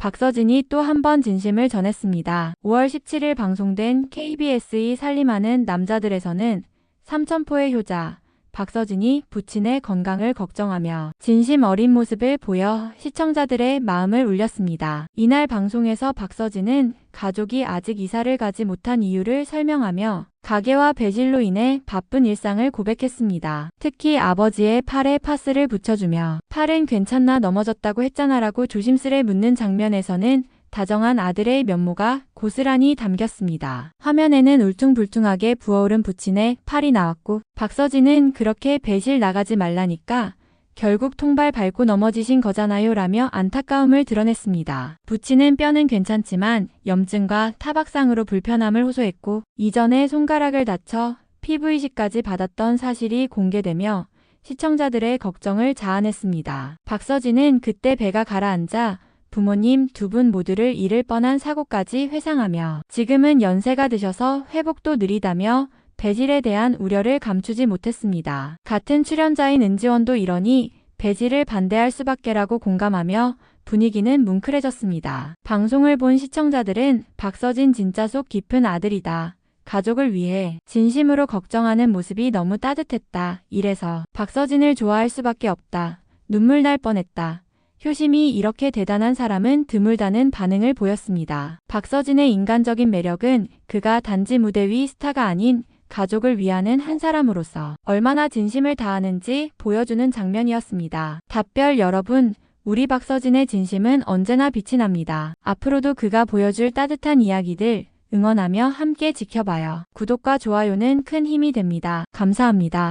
박서진이 또 한 번 진심을 전했습니다. 5월 17일 방송된 KBS의 살림하는 남자들에서는 삼천포의 효자 박서진이 부친의 건강을 걱정하며 진심 어린 모습을 보여 시청자들의 마음을 울렸습니다. 이날 방송에서 박서진은 가족이 아직 이사를 가지 못한 이유를 설명하며 가게와 배실로 인해 바쁜 일상을 고백했습니다. 특히 아버지의 팔에 파스를 붙여주며 팔은 괜찮나 넘어졌다고 했잖아라고 조심스레 묻는 장면에서는 다정한 아들의 면모가 고스란히 담겼습니다. 화면에는 울퉁불퉁하게 부어오른 부친의 팔이 나왔고 박서진은 그렇게 배실 나가지 말라니까 결국 통발 밟고 넘어지신 거잖아요 라며 안타까움을 드러냈습니다. 부친은 뼈는 괜찮지만 염증과 타박상으로 불편함을 호소했고 이전에 손가락을 다쳐 PVC까지 받았던 사실이 공개되며 시청자들의 걱정을 자아냈습니다. 박서진은 그때 배가 가라앉아 부모님 두 분 모두를 잃을 뻔한 사고까지 회상하며 지금은 연세가 드셔서 회복도 느리다며 배질에 대한 우려를 감추지 못했습니다. 같은 출연자인 은지원도 이러니 배질을 반대할 수밖에라고 공감하며 분위기는 뭉클해졌습니다. 방송을 본 시청자들은 박서진 진짜 속 깊은 아들이다. 가족을 위해 진심으로 걱정하는 모습이 너무 따뜻했다. 이래서 박서진을 좋아할 수밖에 없다. 눈물 날 뻔했다. 효심이 이렇게 대단한 사람은 드물다는 반응을 보였습니다. 박서진의 인간적인 매력은 그가 단지 무대 위 스타가 아닌 가족을 위하는 한 사람으로서 얼마나 진심을 다하는지 보여주는 장면이었습니다. 답별 여러분, 우리 박서진의 진심은 언제나 빛이 납니다. 앞으로도 그가 보여줄 따뜻한 이야기들 응원하며 함께 지켜봐요. 구독과 좋아요는 큰 힘이 됩니다. 감사합니다.